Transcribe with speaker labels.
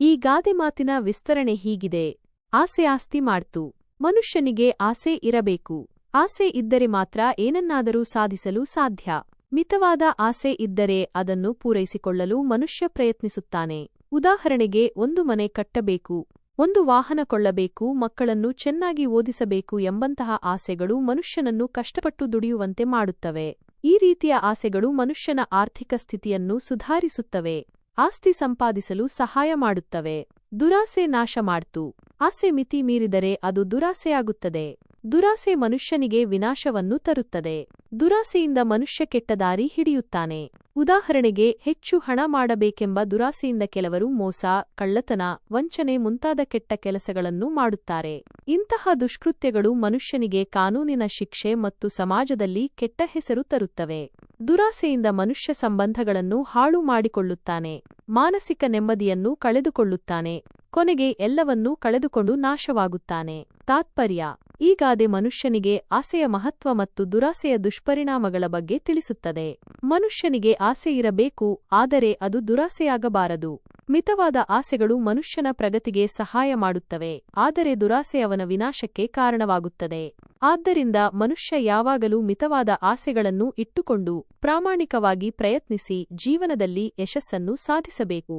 Speaker 1: ಈ ಗಾದೆ ಮಾತಿನ ವಿಸ್ತರಣೆ ಹೀಗಿದೆ. ಆಸೆ ಆಸ್ತಿ ಮಾಡ್ತು. ಮನುಷ್ಯನಿಗೆ ಆಸೆ ಇರಬೇಕು. ಆಸೆ ಇದ್ದರೆ ಮಾತ್ರ ಏನನ್ನಾದರೂ ಸಾಧಿಸಲು ಸಾಧ್ಯ. ಮಿತವಾದ ಆಸೆ ಇದ್ದರೆ ಅದನ್ನು ಪೂರೈಸಿಕೊಳ್ಳಲು ಮನುಷ್ಯ ಪ್ರಯತ್ನಿಸುತ್ತಾನೆ. ಉದಾಹರಣೆಗೆ, ಒಂದು ಮನೆ ಕಟ್ಟಬೇಕು. ಒಂದು ವಾಹನ ಕೊಳ್ಳಬೇಕು, ಮಕ್ಕಳನ್ನು ಚೆನ್ನಾಗಿ ಓದಿಸಬೇಕು ಎಂಬಂತಹ ಆಸೆಗಳು ಮನುಷ್ಯನನ್ನು ಕಷ್ಟಪಟ್ಟು ದುಡಿಯುವಂತೆ ಮಾಡುತ್ತವೆ. ಈ ರೀತಿಯ ಆಸೆಗಳು ಮನುಷ್ಯನ ಆರ್ಥಿಕ ಸ್ಥಿತಿಯನ್ನು ಸುಧಾರಿಸುತ್ತವೆ. ಆಸ್ತಿ ಸಂಪಾದಿಸಲು ಸಹಾಯ ಮಾಡುತ್ತವೆ. ದುರಾಸೆ ನಾಶ ಮಾಡ್ತು. ಆಸೆ ಮಿತಿ ಮೀರಿದರೆ ಅದು ದುರಾಸೆಯಾಗುತ್ತದೆ. ದುರಾಸೆ ಮನುಷ್ಯನಿಗೆ ವಿನಾಶವನ್ನು ತರುತ್ತದೆ. ದುರಾಸೆಯಿಂದ ಮನುಷ್ಯ ಕೆಟ್ಟ ದಾರಿ ಹಿಡಿಯುತ್ತಾನೆ. ಉದಾಹರಣೆಗೆ, ಹೆಚ್ಚು ಹಣ ಮಾಡಬೇಕೆಂಬ ದುರಾಸೆಯಿಂದ ಕೆಲವರು ಮೋಸ, ಕಳ್ಳತನ, ವಂಚನೆ ಮುಂತಾದ ಕೆಟ್ಟ ಕೆಲಸಗಳನ್ನು ಮಾಡುತ್ತಾರೆ. ಇಂತಹ ದುಷ್ಕೃತ್ಯಗಳು ಮನುಷ್ಯನಿಗೆ ಕಾನೂನಿನ ಶಿಕ್ಷೆ ಮತ್ತು ಸಮಾಜದಲ್ಲಿ ಕೆಟ್ಟ ಹೆಸರು ತರುತ್ತವೆ. ದುರಾಸೆಯಿಂದ ಮನುಷ್ಯ ಸಂಬಂಧಗಳನ್ನು ಹಾಳು ಮಾಡಿಕೊಳ್ಳುತ್ತಾನೆ ಮಾನಸಿಕ ನೆಮ್ಮದಿಯನ್ನು ಕಳೆದುಕೊಳ್ಳುತ್ತಾನೆ ಕೊನೆಗೆ ಎಲ್ಲವನ್ನೂ ಕಳೆದುಕೊಂಡು ನಾಶವಾಗುತ್ತಾನೆ. ತಾತ್ಪರ್ಯ. ಈ ಗಾದೆ ಮನುಷ್ಯನಿಗೆ ಆಸೆಯ ಮಹತ್ವ ಮತ್ತು ದುರಾಸೆಯ ದುಷ್ಪರಿಣಾಮಗಳ ಬಗ್ಗೆ ತಿಳಿಸುತ್ತದೆ. ಮನುಷ್ಯನಿಗೆ ಆಸೆ ಇರಬೇಕು, ಆದರೆ ಅದು ದುರಾಸೆಯಾಗಬಾರದು. ಮಿತವಾದ ಆಸೆಗಳು ಮನುಷ್ಯನ ಪ್ರಗತಿಗೆ ಸಹಾಯ ಮಾಡುತ್ತವೆ, ಆದರೆ ದುರಾಸೆ ಅವನ ವಿನಾಶಕ್ಕೆ ಕಾರಣವಾಗುತ್ತದೆ. ಆದ್ದರಿಂದ ಮನುಷ್ಯ ಯಾವಾಗಲೂ ಮಿತವಾದ ಆಸೆಗಳನ್ನು ಇಟ್ಟುಕೊಂಡು ಪ್ರಾಮಾಣಿಕವಾಗಿ ಪ್ರಯತ್ನಿಸಿ ಜೀವನದಲ್ಲಿ ಯಶಸ್ಸನ್ನು ಸಾಧಿಸಬೇಕು.